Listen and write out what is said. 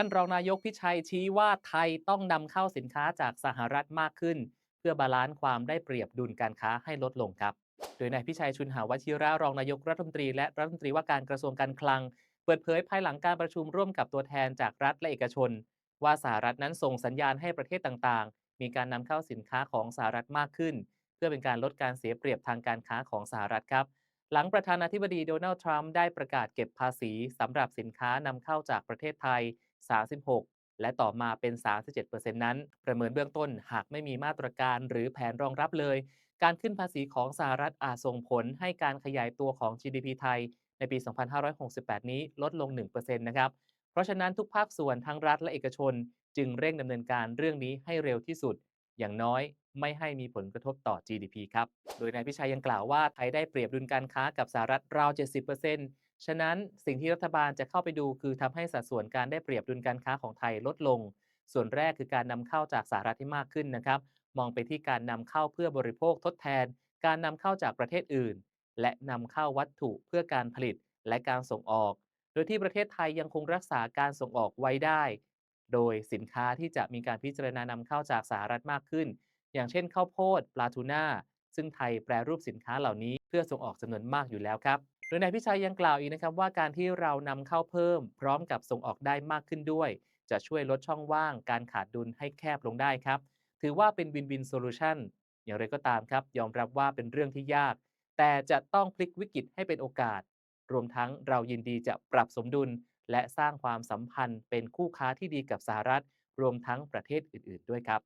ท่านรองนายกพิชัยชี้ว่าไทยต้องนำเข้าสินค้าจากสหรัฐมากขึ้น เพื่อบาลานซ์ความได้เปรียบดุลการค้าให้ลดลงครับ โดยนายพิชัยชุนหาวชิระรองนายกรัฐมนตรีและรัฐมนตรีว่าการกระทรวงการคลัง เปิดเผยภายหลังการประชุมร่วมกับตัวแทนจากรัฐและเอกชน ว่าสหรัฐนั้นส่งสัญญาณให้ประเทศต่างๆ มีการนำเข้าสินค้าของสหรัฐมากขึ้น เพื่อเป็นการลดการเสียเปรียบทางการค้าของสหรัฐครับหลังประธานาธิบดีโดนัลด์ทรัมป์ได้ประกาศเก็บภาษีสำหรับสินค้านำเข้าจากประเทศไทย 36 และต่อมาเป็น 37%นั้น ประเมินเบื้องต้นหากไม่มีมาตรการหรือแผนรองรับเลย การขึ้นภาษีของสหรัฐอาจส่งผลให้การขยายตัวของ GDP ไทย ในปี 2568 นี้ลดลง 1%นะครับเพราะฉะนั้นทุกภาคส่วนทั้งรัฐและเอกชน จึงเร่งดำเนินการเรื่องนี้ให้เร็วที่สุด อย่างน้อยไม่ให้มีผลกระทบต่อ GDP ครับ โดยนายพิชัยยังกล่าวว่าไทยได้เปรียบดุลการค้ากับสหรัฐราว 70% ฉะนั้นสิ่งที่รัฐบาลจะเข้าไปดูคือทำให้สัดส่วนการได้เปรียบดุลการค้าของไทยลดลง ส่วนแรกคือการนำเข้าจากสหรัฐที่มากขึ้นนะครับ มองไปที่การนำเข้าเพื่อบริโภคทดแทน การนำเข้าจากประเทศอื่น และนำเข้าวัตถุเพื่อการผลิตและการส่งออก โดยที่ประเทศไทยยังคงรักษาการส่งออกไว้ได้ โดยสินค้าที่จะมีการพิจารณานำเข้าจากสหรัฐมากขึ้น อย่างเช่นข้าวโพดปลาทูน่าซึ่งไทยแปรรูปสินค้าเหล่านี้เพื่อส่งออกจำนวนมากอยู่แล้วครับ โดยนายพิชัยยังกล่าวอีกนะครับว่าการที่เรานำเข้าเพิ่ม พร้อมกับส่งออกได้มากขึ้นด้วย จะช่วยลดช่องว่างการขาดดุลให้แคบลงได้ครับ ถือว่าเป็นวินวินโซลูชันอย่างไรก็ตามครับ ยอมรับว่าเป็นเรื่องที่ยาก แต่จะต้องพลิกวิกฤตให้เป็นโอกาส รวมทั้งเรายินดีจะปรับสมดุล และสร้างความสัมพันธ์เป็นคู่ค้าที่ดีกับสหรัฐ รวมทั้งประเทศอื่น ๆ ด้วยครับ